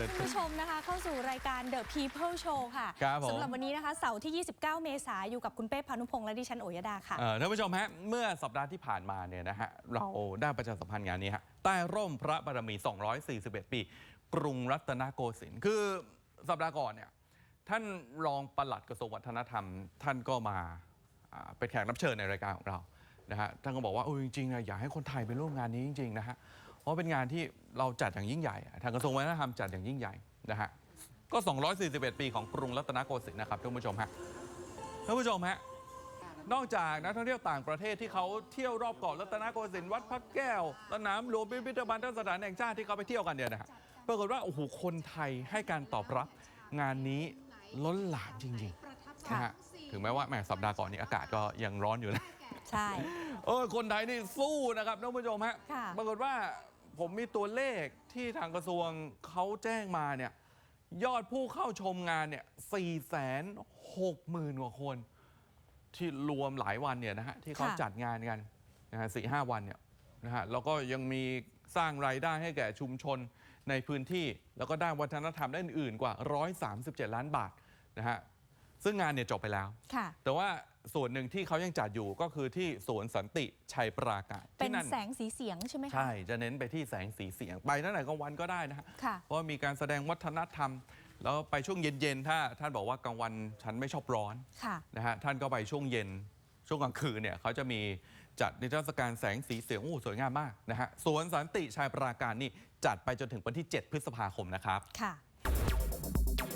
ชิญคุณผู้ชมนะคะ เข้าสู่รายการ The People Show ค่ะครับผม สำหรับวันนี้นะคะเสาร์ที่ 29 เมษายนอยู่กับคุณเป้พานุพงษ์และดิฉันโอยดาค่ะ เอ่อท่านผู้ชมฮะเมื่อสัปดาห์ที่ผ่านมาเนี่ยนะฮะเราได้ประชาสัมพันธ์งานนี้ฮะใต้ร่มพระบารมี 241 ปี กรุงรัตนโกสินทร์คือสัปดาห์ก่อนเนี่ยท่านรองปลัดกระทรวงวัฒนธรรม ท่านก็มาอ่าเป็นแขกรับเชิญในรายการของเรานะฮะท่านก็บอกว่าเออจริงๆนะอยากให้คนไทยไปร่วมงานนี้จริงๆนะฮะ เพราะเป็นงานที่เราจัดอย่างยิ่งใหญ่อะทางกระทรวงวัฒนธรรมจัดอย่างยิ่งใหญ่นะฮะก็ 241 ปีของกรุงรัตนโกสินทร์นะครับท่านผู้ชมฮะท่านผู้ชมฮะนอกจากนักท่องเที่ยวต่างประเทศที่เขาเที่ยวรอบเกาะรัตนโกสินทร์วัดพระแก้วสนามหลวงพิพิธภัณฑ์สถานแห่งชาติที่เขาไปเที่ยวกันเนี่ยนะฮะปรากฏว่าโอ้โหคนไทยให้การตอบรับงานนี้ล้นหลามจริงๆนะฮะถึงแม้ว่าแหมสัปดาห์ก่อนนี้อากาศก็ยังร้อนอยู่นะใช่เออคนไทยนี่สู้นะครับท่านผู้ชมฮะค่ะปรากฏว่า ผมมีตัวเลขที่ทางกระทรวงเขาแจ้งมาเนี่ยยอดผู้เข้าชมงานเนี่ยสี่แสนหกหมื่นกว่าคน ที่รวมหลายวันเนี่ยนะฮะที่เขาค่ะจัดงานกันนะฮะสี่ห้าวันเนี่ยนะฮะแล้วก็ยังมีสร้างรายได้ให้แก่ชุมชนในพื้นที่ แล้วก็ด้านวัฒนธรรมด้านอื่นๆกว่า 137 ล้านบาทนะฮะซึ่งงานเนี่ยจบไปแล้วค่ะแต่ว่า ส่วนหนึ่งที่เขายังจัดอยู่ก็คือที่สวนสันติชัยปราการเป็นที่นั่นแสงสีเสียงใช่ไหมคะ ใช่จะเน้นไปที่แสงสีเสียงไปตั้งแต่กลางวันก็ได้นะฮะค่ะ เพราะว่ามีการแสดงวัฒนธรรม แล้วไปช่วงเย็นๆถ้าท่านบอกว่ากลางวันฉันไม่ชอบร้อน ค่ะ นะฮะท่านก็ไปช่วงเย็นช่วงกลางคืนเนี่ยเขาจะมีจัดนิทรรศการแสงสีเสียงโอ้โหสวยงามมากนะฮะสวนสันติชัยปราการนี่จัดไปจนถึงวันที่ 7 พฤษภาคมนะครับ ค่ะ